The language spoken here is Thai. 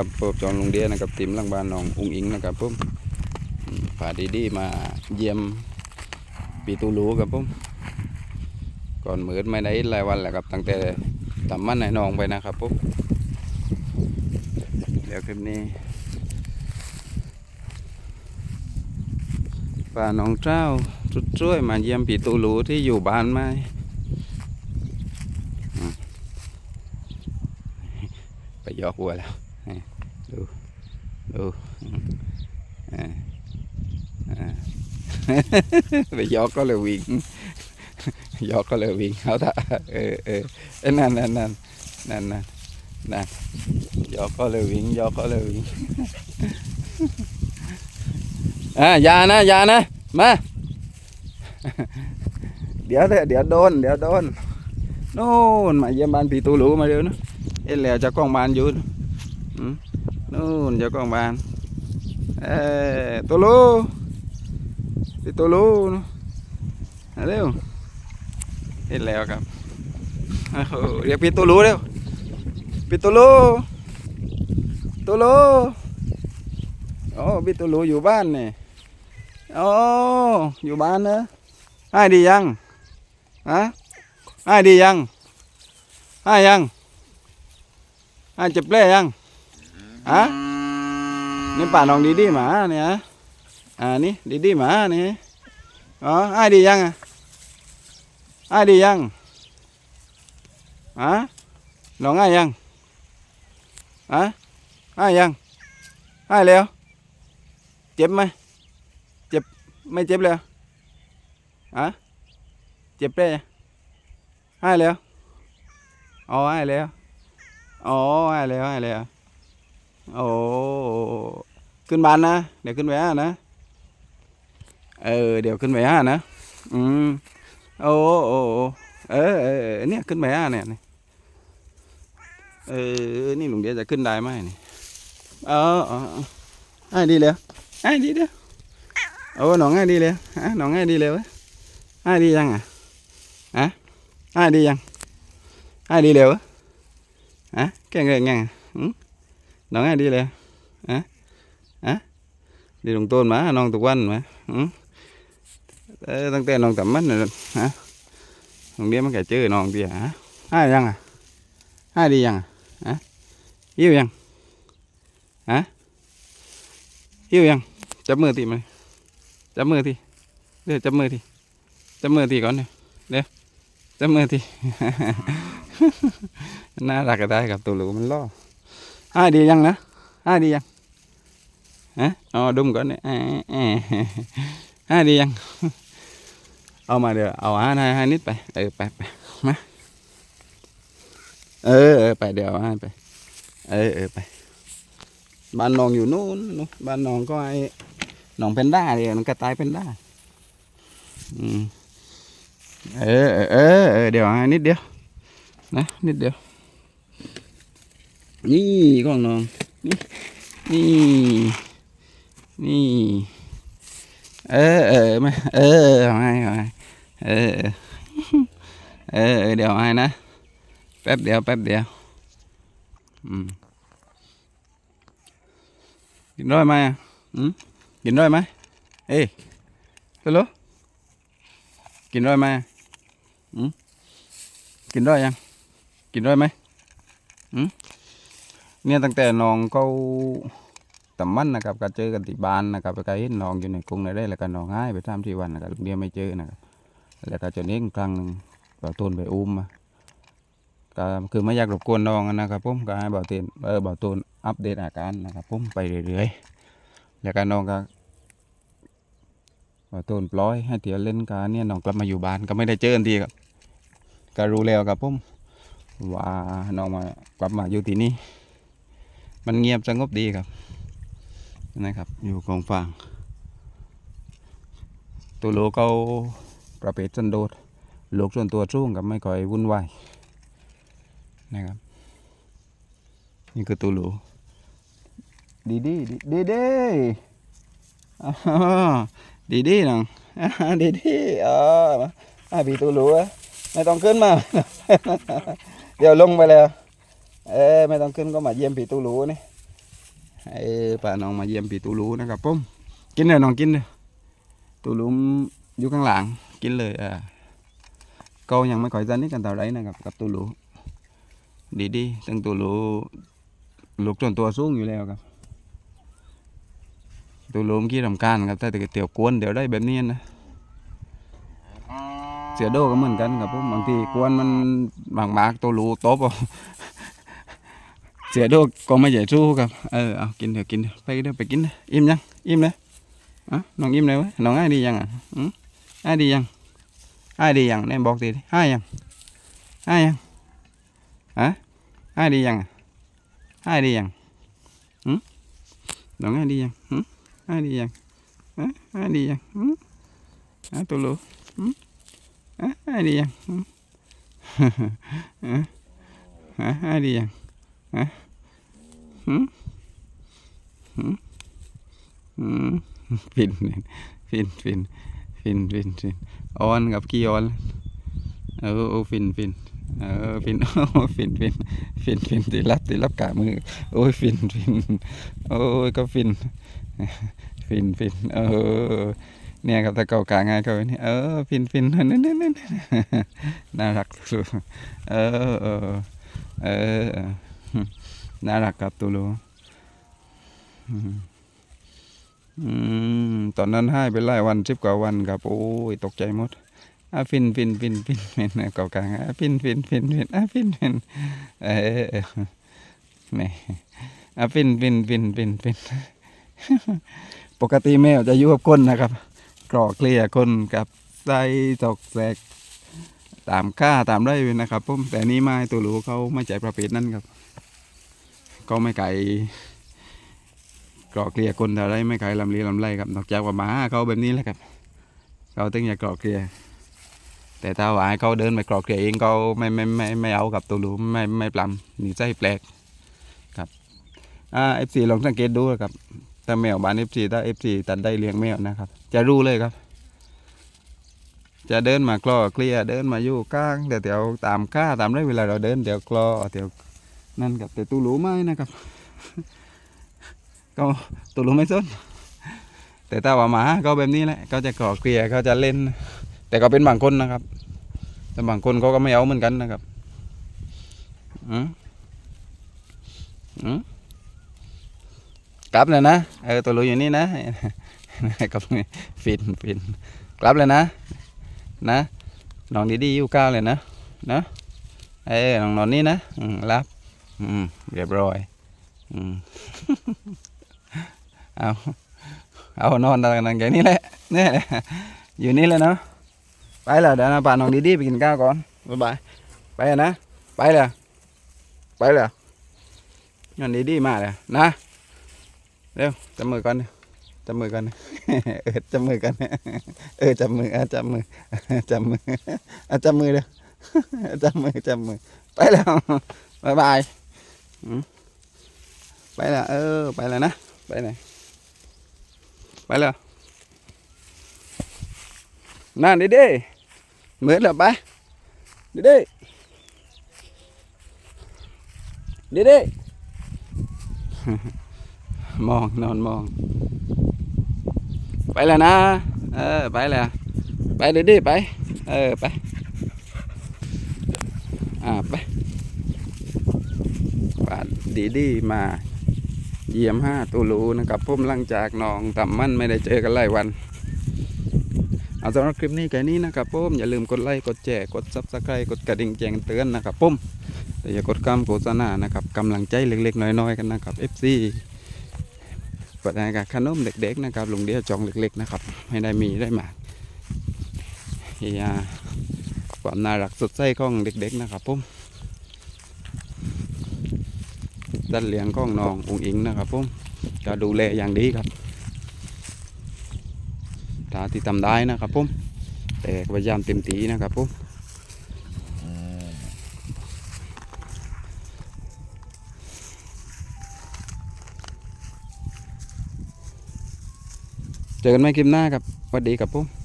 ครับพบจองลงเดียนะครับติมลังบ้านน้องอุ้งอิงนะครับผมอืมพาดีดีๆมาเยี่ยมปีตูรูครับผมก่อนเหมือนไม่ได้หลายวันแหละครับตั้งแต่ตำมันให้น้องไปนะครับผมเดี๋ยวคลิปนี้ป้าน้องเจ้าชุดช่วยมาเยี่ยมปีตูรูที่อยู่บ้านไหมไปยอกวัวแล้ว อ่าอ่าไปยอกก็เลยวิ่งยอกก็เลยวิ่งเอาท่าเออเออเอ้ยนั่นนั่นนั่นนั่นนั่นนั่นยอกก็เลยวิ่งยอกก็เลยวิ่งอ่ายานะยานะมาเดี๋ยวเถอะเดี๋ยวโดนเดี๋ยวโดนโน่นมาเยี่ยมบ้านปีตูหลูมาเร็วนะเอ็นแล้วจะกล้องบ้านอยู่อืม นู่นเจ้าของบ้านเอ้ยตัวลูพี่ตัวลูนู่นมาเร็วเห็นแล้วครับโอ้โหเรียกพี่ตัวลูเร็วพี่ตัวลูตัวลูโอ้พี่ตัวลูอยู่บ้านเนี่ยโอ้อยู่บ้านนะให้ดียังฮะให้ดียังให้ยังให้เจ็บเล่ยัง ฮะนี่ป่าน้องดีดีหมาเนี่ยอ่านี่ดีดีหมาเนี่ยอ๋อไอ้ดียังอะไอ้ดียังฮะน้องไอ้ยังฮะไอ้ยังไอ้แล้วเจ็บไหมเจ็บไม่เจ็บเลยฮะเจ็บเลยไอ้แล้วอ๋อไอ้แล้วอ๋อไอ้แล้วไอ้แล้ว โอ้ขึ้นบ้านนะ เดี๋ยวขึ้นไปห้านะ เออ เดี๋ยวขึ้นไปห้านะ อืม โอ้โอ้เออเออเนี่ยขึ้นไปห้าเนี่ยเออ นี่หลุงเดียจะขึ้นได้ไหมนี่เออเออเออไอ้ดีเลยไอ้ดีเด้อโอ้หนองไอ้ดีเลยฮะหนองไอ้ดีเลยเว้ยไอ้ดียังอะฮะไอ้ดียังไอ้ดีเลยว้ยฮะแกงเงงง น้องไอ้ดีเลยฮะฮะ đi đồng tôn mà non tục quanh mà ừ. Ê, ตั้งแต่น้องตำมันเลยฮะน้องเดียมันแก่เจอน้องเดียฮะให้ยังอะให้ดียังอะฮะหิวยังฮะหิวยังจับมือทีมันจับมือทีเดี๋ยวจับมือทีจับมือทีก่อนเดี๋ยวเดี๋ยวจับมือทีน่ารักก็ได้กับตัวหลูมันล่อ hai đi dân nữa hai đi dân hả ờ đúng rồi đấy à, à. hai đi dân ờ mà được ờ hai hai hai nít ไป เออไปไปมาเออเออไปเดี๋ยวให้ไป เออเออไปบ้านน้องอยู่นู้นนู้บ้านน้องก็ไอ้น้องเพนด้าเดียน้องกระต่ายเพนด้าอืมเออเออเออเดี๋ยวให้นิดเดียวนะนิดเดียว นี่ของน้องนี่นี่ นี่ เออเออมาเออเอาให้เอาให้เออเออเดี๋ยวให้นะ แป๊บเดียว แป๊บเดียว อืมกินด้วยไหมอะอืมกินด้วยไหมเอ้ยฮัลโหลกินด้วยไหมอืมกินด้วยยัง กินด้วยไหม เนี่ยตั้งแต่น้องเขาตำมันนะครับก็เจอกันที่บ้านนะครับแล้วก็เห็นน้องอยู่ในกรุงในได้แล้วก็น้องหายไปสามที่วันนะครับเดียวไม่เจอนะครับแล้วก็จนเองครั้งหนึ่งบ่าวตูนไปอุ้มมาก็คือไม่อยากรบกวนน้องนะครับผมก็ให้บ่าวเตนเออบ่าวตูนอัปเดตอาการนะครับผมไปเรื่อยๆแล้วก็น้องก็บ่าวตูนปล่อยให้เที่ยวเล่นกันเนี่ยน้องกลับมาอยู่บ้านก็ไม่ได้เจอกันทีครับก็รู้แล้วครับผมว่าน้องมากลับมาอยู่ที่นี่ มันเงียบสงบดีครับนะครับ อยู่กองฟางตัวโลเขาประเภทสันโดษโลกส่วนตัวสูงกับไม่ค่อยวุ่นวายนะครับ นี่คือตัวโลดีดีดีดีดีอ๋อดีดีนังดีดีอ๋อพี่ตัวโลไม่ต้องขึ้นมา เดี๋ยวลงไปแล้ว เอ้ไม่ต้องขึ้นก็มาเยี่ยมผีตูรูนี่ไอ้ป้าน้องมาเยี่ยมพี่ตูรูนะครับผมกินเลยน้องกินเลยตูรูอยู่ข้างหลังกินเลยอ่าก็ยังไม่ค่อยสนิทกันเท่าไรนะครับกับตูรูดีดีๆซึ่งตูรูลูกจนตัวสูงอยู่แล้วครับตูรูมกี้รำคาญครับแต่เดี๋ยวกวนเดี๋ยวได้แบบนี้นะเสือโดก็เหมือนกันครับผมบางทีกวนมันบางมากตัวรูตบเอา เสือโดก็ไม่ใหญ่สู้ครับเออเอากินเถอะกินเถอะไปเดี๋ยวไปกินเถอะอิ่มยังอิ่มเลยอะน้องอิ่มเลยวะน้องอ้ายดียังอะอืมอ้ายดียังอ้ายดียังแน่บอกทีดิอ้ายยังอ้ายยังฮะอ้ายดียังอะอ้ายดียังอืมน้องอ้ายดียังอืมอ้ายดียังฮะอ้ายดี ฮะหืมหืมหืมฟินฟินฟินฟินฟินฟินออนกับกี่ออนเออฟินฟินเออฟินโอ้ฟินฟินฟินฟินตีรับตีรับกะมือ โอ้ยฟินฟินโอ้ยก็ฟินฟินฟินเออเนี่ยครับตะเก่ากางไงยก็เนี่เออฟินฟินนั่นนั่นนั่นน่ารักสุดเออเออเออ น่ารักครับตูรูอืมตอนนั้นให้ไปไล่วันสิบกว่าวันครับ โอ้ยตกใจหมดอะฟินฟินฟินฟินฟินเก่ากลางอะฟินฟินฟินฟินอะฟินฟินเออนี่อะฟินฟินฟินฟินฟินปกติแมวจะอยู่กับคนนะครับกรอกเกลี่ยคนกับไส้ตอกแสกตามค่าตามได้เลยนะครับผมแต่นี่ไม่ตัวรู้เขาไม่ใจประเภทนั้นครับ ก็ไม่ไก่กรอกเกลียคนอะไรไม่ไก่ลำเลียลำไรครับนอกจากว่าหมาเขาแบบนี้แหละครับเขาต้องอยากกรอกเกลียแต่ถ้าว่าเขาเดินไปกรอกเกลียเองเขาไม่ไม่ไม่ไม่เอากับตัวรู้ไม่ไม่ปลำนี่ใจแปลกครับอ่าเอฟซีลองสังเกตดูครับถ้าแมวบ้านเอฟซีถ้าเอฟซีตัดได้เลี้ยงแมวนะครับ จะรู้เลยครับจะเดินมากลอเคลียเดินมาอยู่ก้างเดี๋ยวเดี๋ยวตามค่าตามได้เวลาเราเดินเดี๋ยวกลอเดี๋ยว นั่นกับแต่ตู้รู้ไหมนะครับ ก็ตู้รู้ไม่สนแต่ถ้าว่าหมาก็แบบนี้แหละก็จะกลอเคลียเขาจะเล่น แต่ก็เป็นบางคนนะครับ แต่บางคนเขาก็ไม่เอาเหมือนกันนะครับอืมอืมกลับเลยนะเออตัวรู้อยู่นี่นะกับฟินฟินกลับเลยนะ นะน้อนดีๆอยู่ก้าวเลยนะนะเออนอนนอนนี่นะอืมรับ อืมเรียบร้อย อืมเอาเอานอนตกันแค่นี้แหละนี่แหละอยู่นี่เลยเนาะไปแล้วเดี๋ยวนะป่านอนดีๆไปกินข้าวก่อนบ๊ายบายไปนะไปเลยไปเลยนอนดีๆมาเลยนะเร็วจับมือก่อนจับมือก่อนเออจับมือกันเออจับมืออะจับมือจับมืออจับมือเร็วจับมือจับมือไปแล้วบายบาย ไปแล้วเออ ไปแล้วนะ ไปไหนไปแล้วนั่นดิดิเหมือนแล้วไปดิดิดิดิมองนอนมอง ไปแล้วนะ เออ ไปแล้ว ไปเดี๋ยดิไป เออ ไป อ่า ไป ปาดดีดีมาเยี่ยมห้าตูรูนะครับพุ่มลังจากน้องต่ำมั่นไม่ได้เจอกันหลายวัน เอาสำหรับคลิปนี้แค่นี้นะครับพุ่มอย่าลืมกดไลค์กดแชร์กดซับสไครต์กดกระดิ่งแจ้งเตือนนะครับพุ่มแต่อย่ากดคำโฆษณานะครับกำลังใจเล็กๆ น้อยๆ กันนะครับ FC ปิดรายการขนมเด็กๆนะครับลุงเดียวจองเล็กๆนะครับให้ได้มีได้มาเฮียความน่ารักสดใสของเด็กๆนะครับผม ดันเลี้ยงของน้ององอิงนะครับผมก็ดูแลอย่างดีครับตาที่ทำได้นะครับผมแต่พยายามเต็มที่นะครับผมเจอกันใหมคลิปหน้าครับสวัสดีครับผม